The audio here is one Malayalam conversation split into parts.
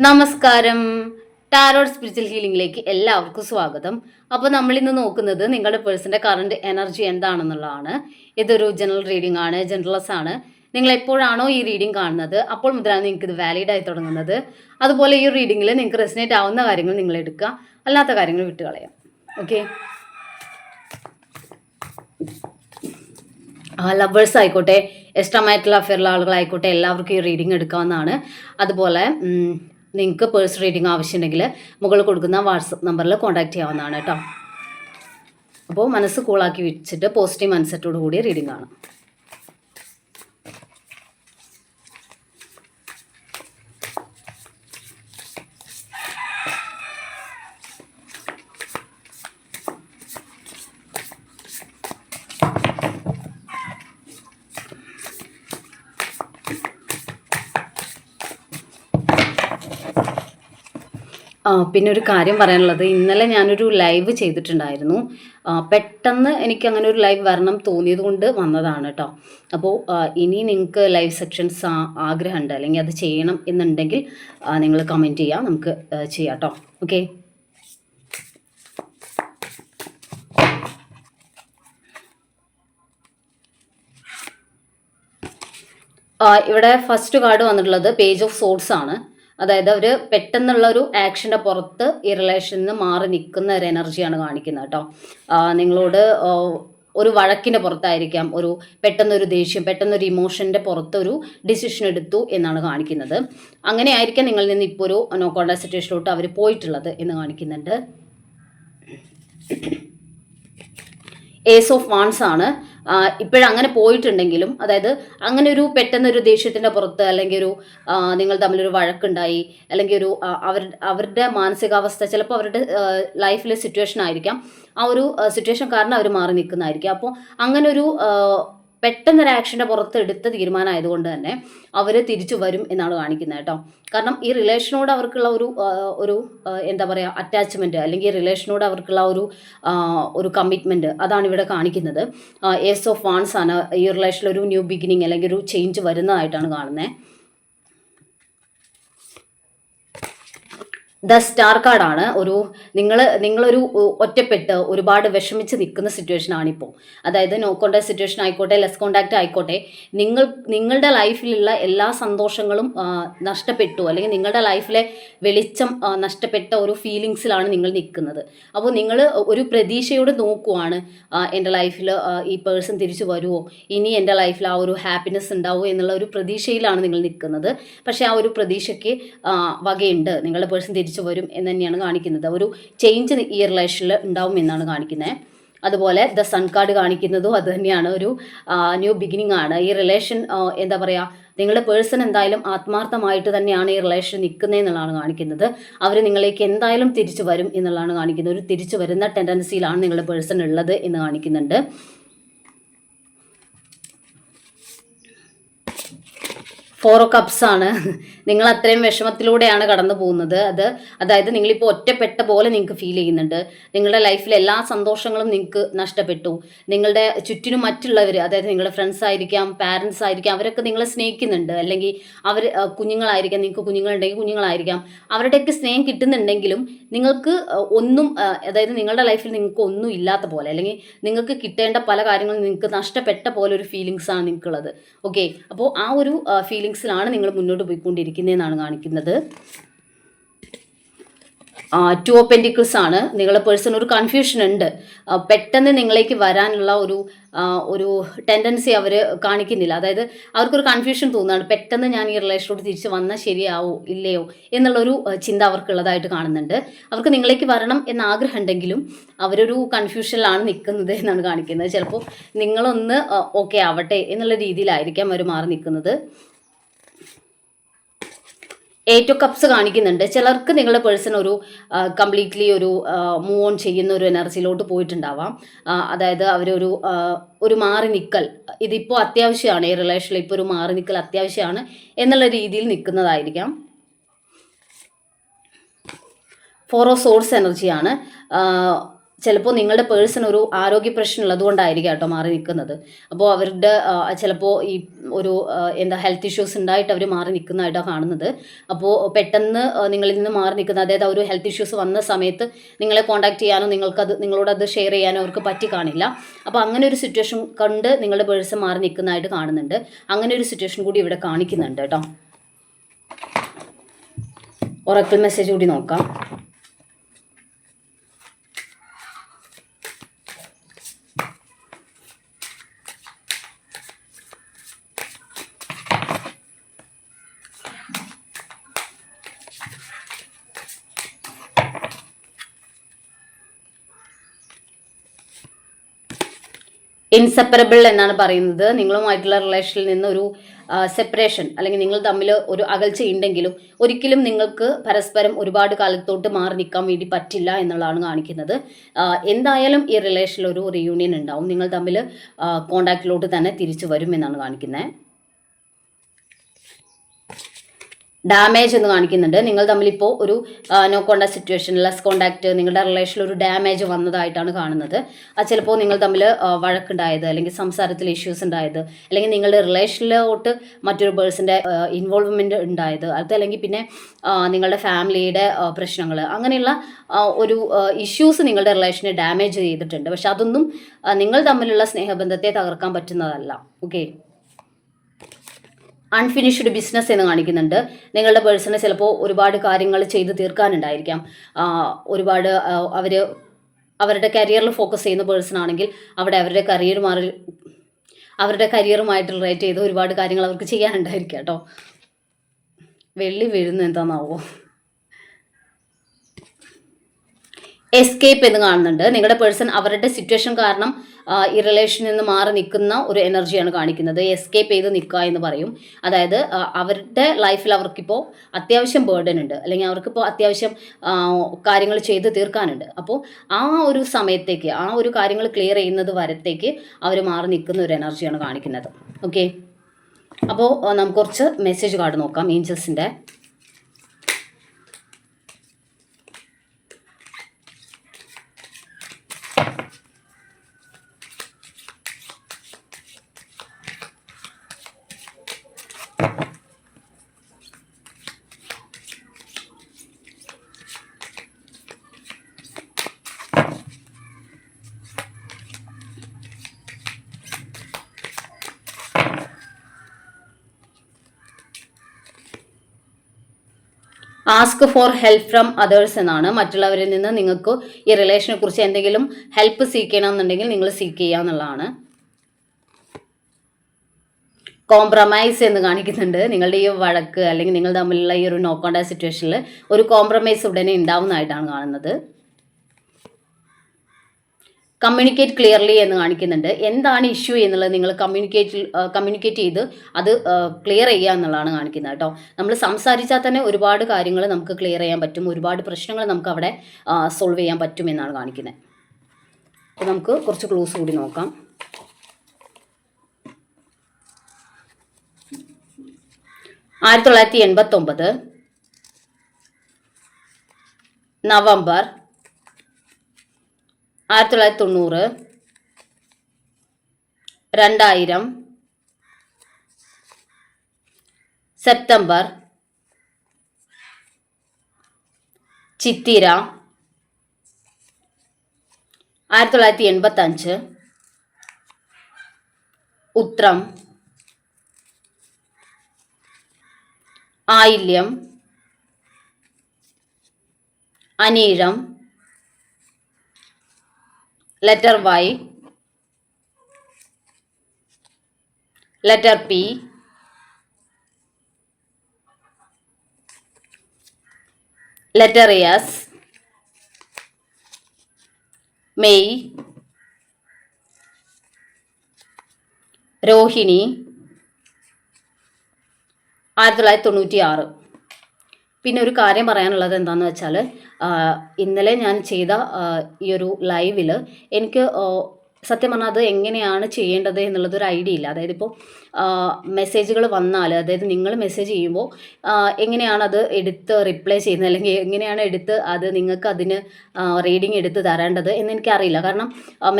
നമസ്കാരം. ടാരോഡ് സ്പിരിച്വൽ ഹീലിംഗിലേക്ക് എല്ലാവർക്കും സ്വാഗതം. അപ്പോൾ നമ്മൾ ഇന്ന് നോക്കുന്നത് നിങ്ങളുടെ പേഴ്സന്റെ കറണ്ട് എനർജി എന്താണെന്നുള്ളതാണ്. ഇതൊരു ജനറൽ റീഡിംഗ് ആണ് ജനറലസ് ആണ്. നിങ്ങൾ എപ്പോഴാണോ ഈ റീഡിംഗ് കാണുന്നത് അപ്പോൾ മുതലാണ് നിങ്ങൾക്ക് ഇത് വാലിഡ് ആയി തുടങ്ങുന്നത്. അതുപോലെ ഈ റീഡിങ്ങിൽ നിങ്ങൾക്ക് റെസിനേറ്റ് ആവുന്ന കാര്യങ്ങൾ നിങ്ങൾ എടുക്കുക. അല്ലാത്ത കാര്യങ്ങൾ വിട്ട് കളയാം. ഓക്കെ ലവേഴ്സ് ആയിക്കോട്ടെ എക്സ്ട്രാമായിട്ടുള്ള അഫെയറുള്ള ആളുകളായിക്കോട്ടെ എല്ലാവർക്കും ഈ റീഡിംഗ് എടുക്കാവുന്നതാണ്. അതുപോലെ നിങ്ങൾക്ക് പേഴ്സ് റീഡിംഗ് ആവശ്യമുണ്ടെങ്കിൽ മുകളിൽ കൊടുക്കുന്ന വാട്സപ്പ് നമ്പറിൽ കോൺടാക്ട് ചെയ്യാവുന്നതാണ് കേട്ടോ. അപ്പോൾ മനസ്സ് കൂളാക്കി വെച്ചിട്ട് പോസിറ്റീവ് മൈൻഡ്സെറ്റോട് കൂടി റീഡിംഗ് ആണ്. പിന്നെ ഒരു കാര്യം പറയാനുള്ളത്. ഇന്നലെ ഞാനൊരു ലൈവ് ചെയ്തിട്ടുണ്ടായിരുന്നു. പെട്ടെന്ന് എനിക്ക് അങ്ങനെ ഒരു ലൈവ് വരണം തോന്നിയത് കൊണ്ട് വന്നതാണ് കേട്ടോ അപ്പോൾ ഇനി നിങ്ങൾക്ക് ലൈവ് സെക്ഷൻസ് ആഗ്രഹമുണ്ട് അല്ലെങ്കിൽ അത് ചെയ്യണം എന്നുണ്ടെങ്കിൽ നിങ്ങൾ കമന്റ് ചെയ്യുക നമുക്ക് ചെയ്യാം കേട്ടോ ഓക്കെ ഇവിടെ ഫസ്റ്റ് കാർഡ് വന്നിട്ടുള്ളത് പേജ് ഓഫ് സോഡ്സ് ആണ്. അതായത് അവർ പെട്ടെന്നുള്ള ഒരു ആക്ഷന്റെ പുറത്ത് ഈ റിലേഷനിൽ നിന്ന് മാറി നിൽക്കുന്ന ഒരു എനർജിയാണ് കാണിക്കുന്നത് കേട്ടോ. നിങ്ങളോട് ഒരു വഴക്കിന്റെ പുറത്തായിരിക്കാം ഒരു പെട്ടെന്നൊരു ദേഷ്യം പെട്ടെന്നൊരു ഇമോഷന്റെ പുറത്ത് ഒരു ഡിസിഷൻ എടുത്തു എന്നാണ് കാണിക്കുന്നത്. അങ്ങനെ ആയിരിക്കാം നിങ്ങളിൽ നിന്ന് ഇപ്പോൾ ഒരു നോ കോൺടാക്ട് സിറ്റുവേഷനിലോട്ട് അവർ പോയിട്ടുള്ളത് എന്ന് കാണിക്കുന്നുണ്ട്. ഏസ് ഓഫ് വാൺസ് ആണ്. ഇപ്പോഴങ്ങനെ പോയിട്ടുണ്ടെങ്കിലും അതായത് അങ്ങനെ ഒരു പെട്ടെന്നൊരു ദേഷ്യത്തിന്റെ പുറത്ത് അല്ലെങ്കിൽ ഒരു നിങ്ങൾ തമ്മിലൊരു വഴക്കുണ്ടായി അല്ലെങ്കിൽ ഒരു അവർ അവരുടെ മാനസികാവസ്ഥ ചിലപ്പോൾ അവരുടെ ലൈഫിലെ സിറ്റുവേഷൻ ആയിരിക്കാം. ആ ഒരു സിറ്റുവേഷൻ കാരണം അവർ മാറി നിൽക്കുന്നതായിരിക്കും. അപ്പോൾ അങ്ങനെ ഒരു പെട്ടെന്നൊരു ആക്ഷന്റെ പുറത്ത് എടുത്ത തീരുമാനമായതുകൊണ്ട് തന്നെ അവർ തിരിച്ചു വരും എന്നാണ് കാണിക്കുന്നത് കേട്ടോ. കാരണം ഈ റിലേഷനോട് അവർക്കുള്ള ഒരു ഒരു എന്താ പറയുക അറ്റാച്ച്മെന്റ് അല്ലെങ്കിൽ റിലേഷനോട് അവർക്കുള്ള ഒരു ഒരു കമ്മിറ്റ്മെന്റ് അതാണ് ഇവിടെ കാണിക്കുന്നത്. ഏസ് ഓഫ് വാൺസ് ആണ് ഈ റിലേഷനിൽ ഒരു ന്യൂ ബിഗിനിങ് അല്ലെങ്കിൽ ഒരു ചേഞ്ച് വരുന്നതായിട്ടാണ് കാണുന്നത്. ദ സ്റ്റാർ കാർഡാണ് ഒരു നിങ്ങൾ നിങ്ങളൊരു ഒറ്റപ്പെട്ട് ഒരുപാട് വിഷമിച്ച് നിൽക്കുന്ന സിറ്റുവേഷൻ ആണിപ്പോൾ അതായത് നോ കോണ്ടാക്ട് സിറ്റുവേഷൻ ആയിക്കോട്ടെ ലെസ് കോണ്ടാക്ട് ആയിക്കോട്ടെ നിങ്ങൾ നിങ്ങളുടെ ലൈഫിലുള്ള എല്ലാ സന്തോഷങ്ങളും നഷ്ടപ്പെട്ടു അല്ലെങ്കിൽ നിങ്ങളുടെ ലൈഫിലെ വെളിച്ചം നഷ്ടപ്പെട്ട ഒരു ഫീലിങ്സിലാണ് നിങ്ങൾ നിൽക്കുന്നത്. അപ്പോൾ നിങ്ങൾ ഒരു പ്രതീക്ഷയോട് നോക്കുവാണ് എന്റെ ലൈഫിൽ ഈ പേഴ്സൺ തിരിച്ചു വരുമോ ഇനി എന്റെ ലൈഫിൽ ആ ഒരു ഹാപ്പിനെസ് ഉണ്ടാവുമോ എന്നുള്ള ഒരു പ്രതീക്ഷയിലാണ് നിങ്ങൾ നിൽക്കുന്നത്. പക്ഷേ ആ ഒരു പ്രതീക്ഷയ്ക്ക് വകയുണ്ട്. നിങ്ങളുടെ പേഴ്സൺ തിരിച്ചു വരും എന്ന് തന്നെയാണ് കാണിക്കുന്നത്. ഒരു ചേഞ്ച് ഈ റിലേഷനിൽ ഉണ്ടാവും എന്നാണ് കാണിക്കുന്നത് അതുപോലെ ദ സൺ കാർഡ് കാണിക്കുന്നതും അത് തന്നെയാണ് ഒരു ന്യൂ ബിഗിനിങ് ആണ്. ഈ റിലേഷൻ എന്താ പറയുക നിങ്ങളുടെ പേഴ്സൺ എന്തായാലും ആത്മാർത്ഥമായിട്ട് തന്നെയാണ് ഈ റിലേഷൻ നിൽക്കുന്നത് എന്നുള്ളതാണ് കാണിക്കുന്നത്. അവർ നിങ്ങളേക്ക് എന്തായാലും തിരിച്ചു വരും എന്നുള്ളതാണ് കാണിക്കുന്നത്. ഒരു തിരിച്ചു വരുന്ന ടെൻഡൻസിയിലാണ് നിങ്ങളുടെ പേഴ്സൺ ഉള്ളത് എന്ന് കാണിക്കുന്നുണ്ട്. ഫോർ കപ്സ് ആണ്. നിങ്ങൾ അത്രയും വിഷമത്തിലൂടെയാണ് കടന്നു പോകുന്നത്. അത് അതായത് നിങ്ങളിപ്പോൾ ഒറ്റപ്പെട്ട പോലെ നിങ്ങൾക്ക് ഫീൽ ചെയ്യുന്നുണ്ട്. നിങ്ങളുടെ ലൈഫിലെ എല്ലാ സന്തോഷങ്ങളും നിങ്ങൾക്ക് നഷ്ടപ്പെട്ടു. നിങ്ങളുടെ ചുറ്റിനും മറ്റുള്ളവർ അതായത് നിങ്ങളുടെ ഫ്രണ്ട്സ് ആയിരിക്കാം പാരൻസ് ആയിരിക്കാം അവരൊക്കെ നിങ്ങളെ സ്നേഹിക്കുന്നുണ്ട്. അല്ലെങ്കിൽ അവർ കുഞ്ഞുങ്ങളായിരിക്കാം നിങ്ങൾക്ക് കുഞ്ഞുങ്ങളുണ്ടെങ്കിൽ കുഞ്ഞുങ്ങളായിരിക്കാം. അവരുടെയൊക്കെ സ്നേഹം കിട്ടുന്നുണ്ടെങ്കിലും നിങ്ങൾക്ക് ഒന്നും അതായത് നിങ്ങളുടെ ലൈഫിൽ നിങ്ങൾക്ക് ഒന്നും ഇല്ലാത്ത പോലെ അല്ലെങ്കിൽ നിങ്ങൾക്ക് കിട്ടേണ്ട പല കാര്യങ്ങളും നിങ്ങൾക്ക് നഷ്ടപ്പെട്ട പോലെ ഒരു ഫീലിങ്സ് ആണ് നിങ്ങൾക്കുള്ളത്. ഓക്കെ അപ്പോൾ ആ ഒരു ഫീലിങ്സിലാണ് നിങ്ങൾ മുന്നോട്ട് പോയിക്കൊണ്ടിരിക്കുന്നതെന്നാണ് കാണിക്കുന്നത്. ടു ഓഫ് പെന്റിക്കിൾസ് ആണ്. നിങ്ങളെ പേഴ്സൺ ഒരു കൺഫ്യൂഷൻ ഉണ്ട്. പെട്ടെന്ന് നിങ്ങളേക്ക് വരാനുള്ള ഒരു ഒരു ടെൻഡൻസി അവർ കാണിക്കുന്നില്ല. അതായത് അവർക്കൊരു കൺഫ്യൂഷൻ തോന്നുകയാണ്. പെട്ടെന്ന് ഞാൻ ഈ റിലേഷനോട് തിരിച്ച് വന്നാൽ ശരിയാവോ ഇല്ലയോ എന്നുള്ളൊരു ചിന്ത അവർക്കുള്ളതായിട്ട് കാണുന്നുണ്ട്. അവർക്ക് നിങ്ങളേക്ക് വരണം എന്ന ആഗ്രഹം ഉണ്ടെങ്കിലും അവരൊരു കൺഫ്യൂഷനിലാണ് നിൽക്കുന്നത് എന്നാണ് കാണിക്കുന്നത്. ചിലപ്പോൾ നിങ്ങളൊന്ന് ഓക്കെ ആവട്ടെ എന്നുള്ള രീതിയിലായിരിക്കാം അവർ മാറി നിൽക്കുന്നത്. ഏറ്റവും കപ്സ് കാണിക്കുന്നുണ്ട്. ചിലർക്ക് നിങ്ങളുടെ പേഴ്സൺ ഒരു കംപ്ലീറ്റ്ലി ഒരു മൂവ് ഓൺ ചെയ്യുന്ന ഒരു എനർജിയിലോട്ട് പോയിട്ടുണ്ടാവാം. അതായത് അവരൊരു ഒരു മാറി നിൽക്കൽ ഇതിപ്പോൾ അത്യാവശ്യമാണ് ഈ റിലേഷനിൽ ഇപ്പോൾ ഒരു മാറി നിൽക്കൽ അത്യാവശ്യമാണ് എന്നുള്ള രീതിയിൽ നിൽക്കുന്നതായിരിക്കാം. ഫോറോ സോഴ്സ് എനർജിയാണ് ചിലപ്പോൾ നിങ്ങളുടെ പേഴ്സൺ ഒരു ആരോഗ്യ പ്രശ്നം ഉള്ളതുകൊണ്ടായിരിക്കും കേട്ടോ മാറി നിൽക്കുന്നത്. അപ്പോൾ അവരുടെ ചിലപ്പോൾ ഈ ഒരു എന്താ ഹെൽത്ത് ഇഷ്യൂസ് ഉണ്ടായിട്ട് അവർ മാറി നിൽക്കുന്നതായിട്ടാണ് കാണുന്നത്. അപ്പോൾ പെട്ടെന്ന് നിങ്ങളിൽ നിന്ന് മാറി നിൽക്കുന്ന അതായത് ഒരു ഹെൽത്ത് ഇഷ്യൂസ് വന്ന സമയത്ത് നിങ്ങളെ കോൺടാക്ട് ചെയ്യാനോ നിങ്ങൾക്കത് നിങ്ങളോട് അത് ഷെയർ ചെയ്യാനോ അവർക്ക് പറ്റി കാണില്ല. അപ്പോൾ അങ്ങനെ ഒരു സിറ്റുവേഷൻ കണ്ട് നിങ്ങളുടെ പേഴ്സൺ മാറി നിൽക്കുന്നതായിട്ട് കാണുന്നുണ്ട്. അങ്ങനെ ഒരു സിറ്റുവേഷൻ കൂടി ഇവിടെ കാണിക്കുന്നുണ്ട് കേട്ടോ. ഒറക്കൽ മെസ്സേജ് കൂടി നോക്കാം. ഇൻസെപ്പറബിൾ എന്നാണ് പറയുന്നത്. നിങ്ങളുമായിട്ടുള്ള റിലേഷനിൽ നിന്ന് ഒരു സെപ്പറേഷൻ അല്ലെങ്കിൽ നിങ്ങൾ തമ്മിൽ ഒരു അകൽച്ച ഉണ്ടെങ്കിലും ഒരിക്കലും നിങ്ങൾക്ക് പരസ്പരം ഒരുപാട് കാലത്തോട്ട് മാറി നിൽക്കാൻ വേണ്ടി പറ്റില്ല എന്നുള്ളതാണ് കാണിക്കുന്നത്. എന്തായാലും ഈ റിലേഷനിൽ ഒരു റിയൂണിയൻ ഉണ്ടാവും. നിങ്ങൾ തമ്മിൽ കോണ്ടാക്റ്റിലോട്ട് തന്നെ തിരിച്ചു വരും എന്നാണ് കാണിക്കുന്നത്. ഡാമേജ് എന്ന് കാണിക്കുന്നുണ്ട്. നിങ്ങൾ തമ്മിൽ തമ്മിലിപ്പോൾ ഒരു no contact situation less contact നിങ്ങളുടെ റിലേഷനിൽ ഒരു ഡാമേജ് വന്നതായിട്ടാണ് കാണുന്നത്. അത് ചിലപ്പോൾ നിങ്ങൾ തമ്മിൽ വഴക്കുണ്ടായത് അല്ലെങ്കിൽ സംസാരത്തിൽ ഇഷ്യൂസ് ഉണ്ടായത് അല്ലെങ്കിൽ നിങ്ങളുടെ റിലേഷനിലോട്ട് മറ്റൊരു പേഴ്സന്റെ ഇൻവോൾവ്മെന്റ് ഉണ്ടായത് അതല്ലെങ്കിൽ പിന്നെ നിങ്ങളുടെ ഫാമിലിയുടെ പ്രശ്നങ്ങൾ അങ്ങനെയുള്ള ഒരു ഇഷ്യൂസ് നിങ്ങളുടെ റിലേഷനെ ഡാമേജ് ചെയ്തിട്ടുണ്ട്. പക്ഷെ അതൊന്നും നിങ്ങൾ തമ്മിലുള്ള സ്നേഹബന്ധത്തെ തകർക്കാൻ പറ്റുന്നതല്ല. ഓക്കെ അൺഫിനിഷ്ഡ് ബിസിനസ് എന്ന് കാണിക്കുന്നുണ്ട്. നിങ്ങളുടെ പേഴ്സണൽ ചിലപ്പോൾ ഒരുപാട് കാര്യങ്ങൾ ചെയ്ത് തീർക്കാനുണ്ടായിരിക്കാം. ഒരുപാട് അവർ അവരുടെ കരിയറിൽ ഫോക്കസ് ചെയ്യുന്ന പേഴ്സൺ ആണെങ്കിൽ അവിടെ അവരുടെ കരിയർ മാറി അവരുടെ കരിയറുമായിട്ട് റിലേറ്റ് ചെയ്ത് ഒരുപാട് കാര്യങ്ങൾ അവർക്ക് ചെയ്യാനുണ്ടായിരിക്കാം കേട്ടോ. വെള്ളി വീഴുന്ന എന്താണെന്നാവോ എസ്കേപ്പ് എന്ന് കാണുന്നുണ്ട്. നിങ്ങളുടെ പേഴ്സൺ അവരുടെ സിറ്റുവേഷൻ കാരണം ഈ റിലേഷനിൽ നിന്ന് മാറി നിൽക്കുന്ന ഒരു എനർജിയാണ് കാണിക്കുന്നത്. എസ്കേപ്പ് ചെയ്ത് നിൽക്കുക എന്ന് പറയും. അതായത് അവരുടെ ലൈഫിൽ അവർക്കിപ്പോൾ അത്യാവശ്യം ബേർഡൻ ഉണ്ട്. അല്ലെങ്കിൽ അവർക്കിപ്പോൾ അത്യാവശ്യം കാര്യങ്ങൾ ചെയ്ത് തീർക്കാനുണ്ട്. അപ്പോൾ ആ ഒരു സമയത്തേക്ക് ആ ഒരു കാര്യങ്ങൾ ക്ലിയർ ചെയ്യുന്നത് വരത്തേക്ക് അവർ മാറി നിൽക്കുന്ന ഒരു എനർജിയാണ് കാണിക്കുന്നത്. ഓക്കെ അപ്പോൾ നമുക്ക് കുറച്ച് മെസ്സേജ് കാർഡ് നോക്കാം. ഏഞ്ചൽസിന്റെ ask for help from others എന്നാണ്. മറ്റുള്ളവരിൽ നിന്ന് നിങ്ങൾക്ക് ഈ റിലേഷനെ കുറിച്ച് എന്തെങ്കിലും ഹെൽപ്പ് സീക്ക് ചെയ്യണമെന്നുണ്ടെങ്കിൽ നിങ്ങൾ സീക്ക് ചെയ്യുക എന്നുള്ളതാണ്. കോംപ്രമൈസ് എന്ന് കാണിക്കുന്നുണ്ട്. നിങ്ങളുടെ ഈ വഴക്ക് അല്ലെങ്കിൽ നിങ്ങൾ തമ്മിലുള്ള ഈ ഒരു നോ കോണ്ടാക്ട് സിറ്റുവേഷനിൽ ഒരു കോംപ്രമൈസ് ഉടനെ ഉണ്ടാവുന്നതായിട്ടാണ് കാണുന്നത്. കമ്മ്യൂണിക്കേറ്റ് ക്ലിയർലി എന്ന് കാണിക്കുന്നുണ്ട്. എന്താണ് ഇഷ്യൂ എന്നുള്ളത് നിങ്ങൾ കമ്മ്യൂണിക്കേറ്റ് കമ്മ്യൂണിക്കേറ്റ് ചെയ്ത് അത് ക്ലിയർ ചെയ്യുക എന്നുള്ളതാണ് കാണിക്കുന്നത് കേട്ടോ. നമ്മൾ സംസാരിച്ചാൽ തന്നെ ഒരുപാട് കാര്യങ്ങൾ നമുക്ക് ക്ലിയർ ചെയ്യാൻ പറ്റും. ഒരുപാട് പ്രശ്നങ്ങൾ നമുക്ക് അവിടെ സോൾവ് ചെയ്യാൻ പറ്റും എന്നാണ് കാണിക്കുന്നത്. അപ്പോൾ നമുക്ക് കുറച്ച് ക്ലോസ് കൂടി നോക്കാം. ആയിരത്തി തൊള്ളായിരത്തി എൺപത്തൊമ്പത് നവംബർ ஆயிரத்தி தொள்ளாயிரத்தி தொண்ணூறு ரெண்டாயிரம் செப்டம்பர் சித்திரா ஆயிரத்தி தொள்ளாயிரத்தி எண்பத்தஞ்சு Uthiram Ayilyam அநீழம் letter Y letter P letter S May Rohini ആയിരത്തി തൊള്ളായിരത്തി തൊണ്ണൂറ്റി ആറ് പിന്നെ ഒരു കാര്യം പറയാനുള്ളത് എന്താണെന്ന് വെച്ചാൽ ഇന്നലെ ഞാൻ ചെയ്ത ഈ ഒരു ലൈവിൽ എനിക്ക് സത്യം പറഞ്ഞാൽ അത് എങ്ങനെയാണ് ചെയ്യേണ്ടത് എന്നുള്ളത് ഒരു ഐഡിയ ഇല്ല. അതായത് ഇപ്പോൾ മെസ്സേജുകൾ വന്നാൽ അതായത് നിങ്ങൾ മെസ്സേജ് ചെയ്യുമ്പോൾ എങ്ങനെയാണ് അത് എടുത്ത് റിപ്ലൈ ചെയ്യുന്നത്? അല്ലെങ്കിൽ എങ്ങനെയാണ് എടുത്ത് അത് നിങ്ങൾക്ക് അതിന് റീഡിങ് എടുത്ത് തരേണ്ടത് എന്ന് എനിക്കറിയില്ല കാരണം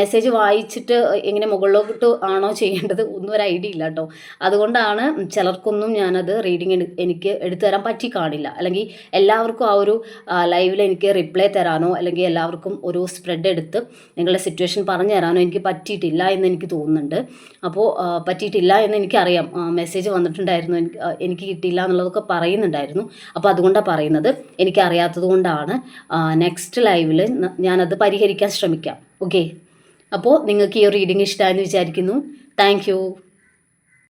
മെസ്സേജ് വായിച്ചിട്ട് എങ്ങനെ മുകളിലോട്ട് ആണോ ചെയ്യേണ്ടത് ഒന്നും ഒരു ഐഡിയ ഇല്ല കേട്ടോ. അതുകൊണ്ടാണ് ചിലർക്കൊന്നും ഞാനത് റീഡിങ് എനിക്ക് എടുത്തു തരാൻ പറ്റി കാണില്ല. അല്ലെങ്കിൽ എല്ലാവർക്കും ആ ഒരു ലൈവിൽ എനിക്ക് റിപ്ലൈ തരാനോ അല്ലെങ്കിൽ എല്ലാവർക്കും ഒരു സ്പ്രെഡ് എടുത്ത് നിങ്ങളുടെ സിറ്റുവേഷൻ പറഞ്ഞു തരാനോ എനിക്ക് പറ്റിയിട്ടില്ല എന്ന് എനിക്ക് തോന്നുന്നുണ്ട്. അപ്പോൾ പറ്റിയിട്ടില്ല എന്ന് എനിക്കറിയാം. മെസ്സേജ് വന്നിട്ടുണ്ടായിരുന്നു. എനിക്ക് എനിക്ക് കിട്ടിയില്ല എന്നുള്ളതൊക്കെ പറയുന്നുണ്ടായിരുന്നു. അപ്പോൾ അതുകൊണ്ടാണ് പറയുന്നത്. എനിക്കറിയാത്തത് കൊണ്ടാണ് നെക്സ്റ്റ് ലൈവിൽ ഞാനത് പരിഹരിക്കാൻ ശ്രമിക്കാം. ഓക്കെ അപ്പോൾ നിങ്ങൾക്ക് ഈ റീഡിങ് ഇഷ്ടമായെന്ന് വിചാരിക്കുന്നു. താങ്ക്